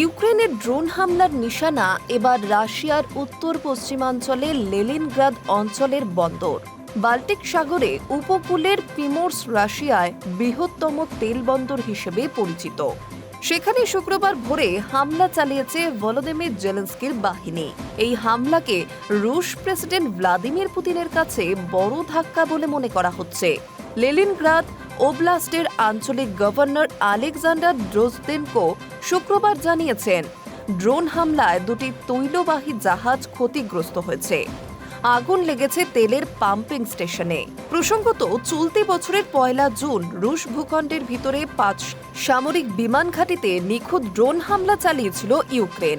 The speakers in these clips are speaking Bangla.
ইউক্রেনের ড্রোন হামলার নিশানা এবার রাশিয়ার উত্তর পশ্চিমাঞ্চলে লেলিনগ্রাদ অঞ্চলের বন্দর। বাল্টিক সাগরে উপকূলের পিমোর্স রাশিয়ায় বৃহত্তম তেল বন্দর হিসেবে পরিচিত। সেখানে শুক্রবার ভোরে হামলা চালিয়েছে ভলোদিমির জেলেন্সকির বাহিনী। এই হামলাকে রুশ প্রেসিডেন্ট ভ্লাদিমির পুতিনের কাছে বড় ধাক্কা বলে মনে করা হচ্ছে। লেলিনগ্রাদ ওব্লাস্টের আঞ্চলিক গভর্নর আলেকজান্ডার ড্রোজদেনকো শুক্রবার জানিয়েছেন, ড্রোন হামলায় দুটি তৈলবাহী জাহাজ ক্ষতিগ্রস্ত হয়েছে। আগুন লেগেছে তেলের পাম্পিং স্টেশনে। প্রসঙ্গত, চলতি বছরের পয়লা জুন রুশ ভূখণ্ডের ভিতরে পাঁচ সামরিক বিমান ঘাঁটিতে নিখুঁত ড্রোন হামলা চালিয়েছিল ইউক্রেন।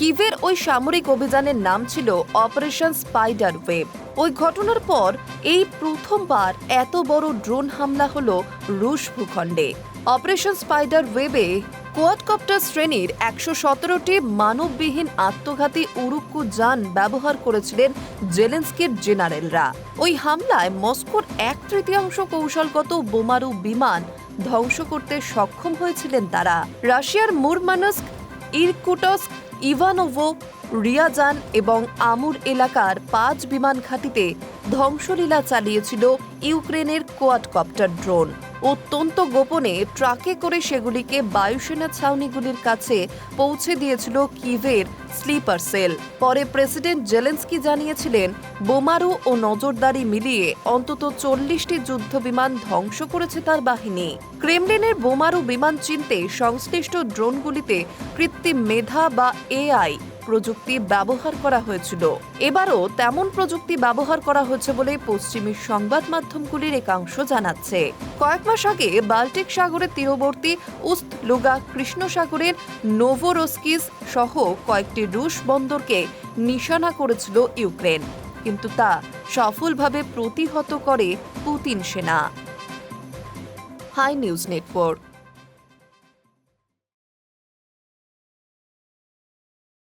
কিভের ওই সামরিক অভিযানের নাম ছিল অপারেশন স্পাইডার ওয়েব ওই ঘটনার পর এই প্রথমবার এত বড় ড্রোন হামলা হলো রুশ ভূখণ্ডে। অপারেশন স্পাইডার ওয়েবে কোয়াডকপ্টার শ্রেণির একশো সতেরোটি মানববিহীন আত্মঘাতী উরুক্কু যান ব্যবহার করেছিলেন জেলেন্সকির জেনারেলরা। ওই হামলায় মস্কোর এক তৃতীয়াংশ কৌশলগত বোমারু বিমান ধ্বংস করতে সক্ষম হয়েছিলেন তারা। রাশিয়ার মুরমানস্ক, ইরকুটস্ক Ivanovo রিয়াজান এবং আমুর এলাকার পাঁচ বিমান ঘাঁটিতে ধ্বংসলীলা চালিয়েছিল ইউক্রেনের কোয়াডকপ্টার ড্রোন। অত্যন্ত গোপনে ট্রাকে করে সেগুলিকে বায়ুসেনা ছাউনিগুলির কাছে পৌঁছে দিয়েছিল কিভের স্লিপার সেল। পরে প্রেসিডেন্ট জেলেন্সকি জানিয়েছিলেন, বোমারু ও নজরদারি মিলিয়ে অন্তত চল্লিশটি যুদ্ধ বিমান ধ্বংস করেছে তার বাহিনী। ক্রেমলিনের বোমারু বিমান চিনতে সংশ্লিষ্ট ড্রোনগুলিতে কৃত্রিম মেধা বা এআই প্রযুক্তি ব্যবহার করা হয়েছিল। এবারও তেমন প্রযুক্তি ব্যবহার করা হয়েছে বলে পশ্চিমী সংবাদ মাধ্যমগুলির একাংশ জানাচ্ছে। কয়েক মাস আগে বাল্টিক সাগরের তীরবর্তী উস্ত লুগা কৃষ্ণ সাগরের নোভোরস্কিস সহ কয়েকটি রুশ বন্দরকে নিশানা করেছিল ইউক্রেন। কিন্তু তা সফলভাবে প্রতিহত করে পুতিন সেনা। Hi news network.